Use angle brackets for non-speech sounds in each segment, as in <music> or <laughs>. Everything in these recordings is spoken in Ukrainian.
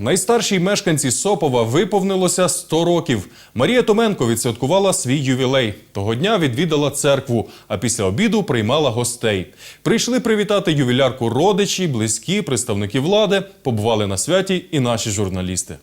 Найстаршій мешканці Сопова виповнилося 100 років. Марія Томенко відсвяткувала свій ювілей. Того дня відвідала церкву, а після обіду приймала гостей. Прийшли привітати ювілярку родичі, близькі, представники влади. Побували на святі і наші журналісти.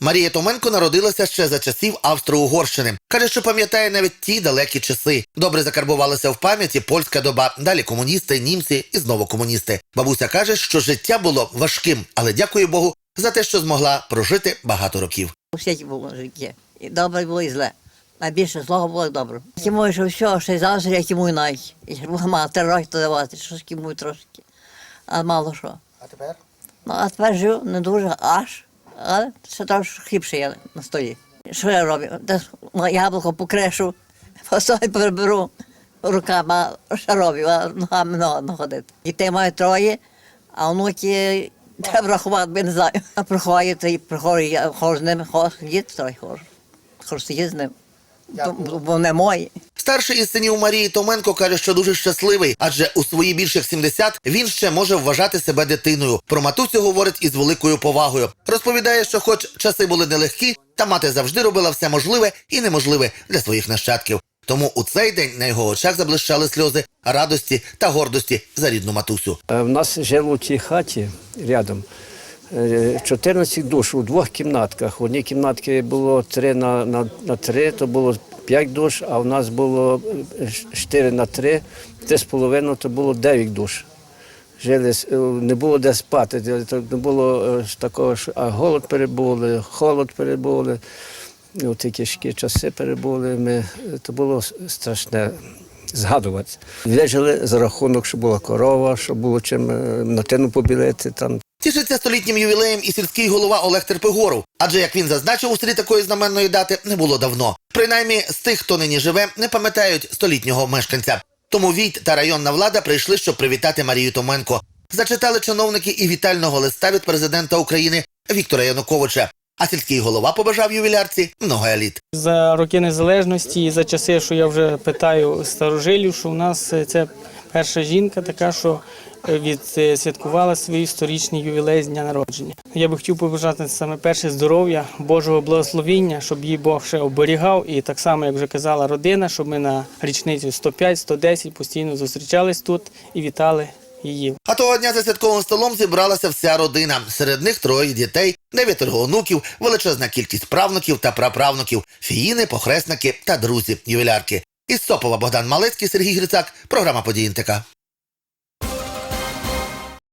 Марія Томенко народилася ще за часів Австро-Угорщини. Каже, що пам'ятає навіть ті далекі часи. Добре закарбувалася в пам'яті польська доба, далі комуністи, німці і знову комуністи. Бабуся каже, що життя було важким, але дякує Богу за те, що змогла прожити багато років. У світі було життя. І добре було, і зле. Найбільше злого було добре. Кімую, що все, ще й завжди я кімую навіть. Була мала три роки давати, що ж кімую трошки. А мало що. А тепер? Ну, а тепер живу не дуже аж, але ще трошки хліб ще є на столі. Що я роблю? Десь яблуко покришу, фасоль <laughs> переберу руками, що роблю, а ногами не ходити. Дітей маю троє, а онуки треба рахувати, бо не знаю. А приходять, і приходять, я ходжу з ними, ходжу, діти трохи ходжу. Ходжу сидіти з ними. Бо бо вони мої. Старший із синів Марії Томенко каже, що дуже щасливий, адже у свої більших 70 він ще може вважати себе дитиною. Про матусю говорить із великою повагою. Розповідає, що, хоч часи були нелегкі, та мати завжди робила все можливе і неможливе для своїх нащадків. Тому у цей день на його очах заблищали сльози радості та гордості за рідну матусю. Е, В нас жило у цій хаті рядом е, 14 душ у двох кімнатках. В одній кімнатці було 3 на, на, на 3, то було 5 душ, а в нас було 4 на 3, 3,5, то було 9 душ. Жили, е, не було де спати, не було е, такого, що а голод перебули, холод перебули. Ті тяжкі часи перебули. Ми, е, то було страшне згадувати. Вижили за рахунок, що була корова, що було чим е, на тину побілити. Там. Тішиться столітнім ювілеєм і сільський голова Олег Терпигоров. Адже, як він зазначив, у селі такої знаменної дати не було давно. Принаймні, з тих, хто нині живе, не пам'ятають столітнього мешканця. Тому Війт та районна влада прийшли, щоб привітати Марію Томенко. Зачитали чиновники і вітального листа від президента України Віктора Януковича. А сільський голова побажав ювілярці много еліт. За роки незалежності і за часи, що я вже питаю старожилів, що у нас е, це перша жінка, така, що е, відсвяткувала свій історичний ювілей з дня народження. Я би хотів побажати саме перше здоров'я, Божого благословіння, щоб її Бог ще оберігав. І так само, як вже казала родина, щоб ми на річницю 105-110 постійно зустрічались тут і вітали її. А того дня за святковим столом зібралася вся родина. Серед них троє дітей, дев'ятеро онуків, величезна кількість правнуків та праправнуків, фіїни, похресники та друзі ювілярки. Із Сопова Богдан Малецький, Сергій Грицак, програма «Події НТК».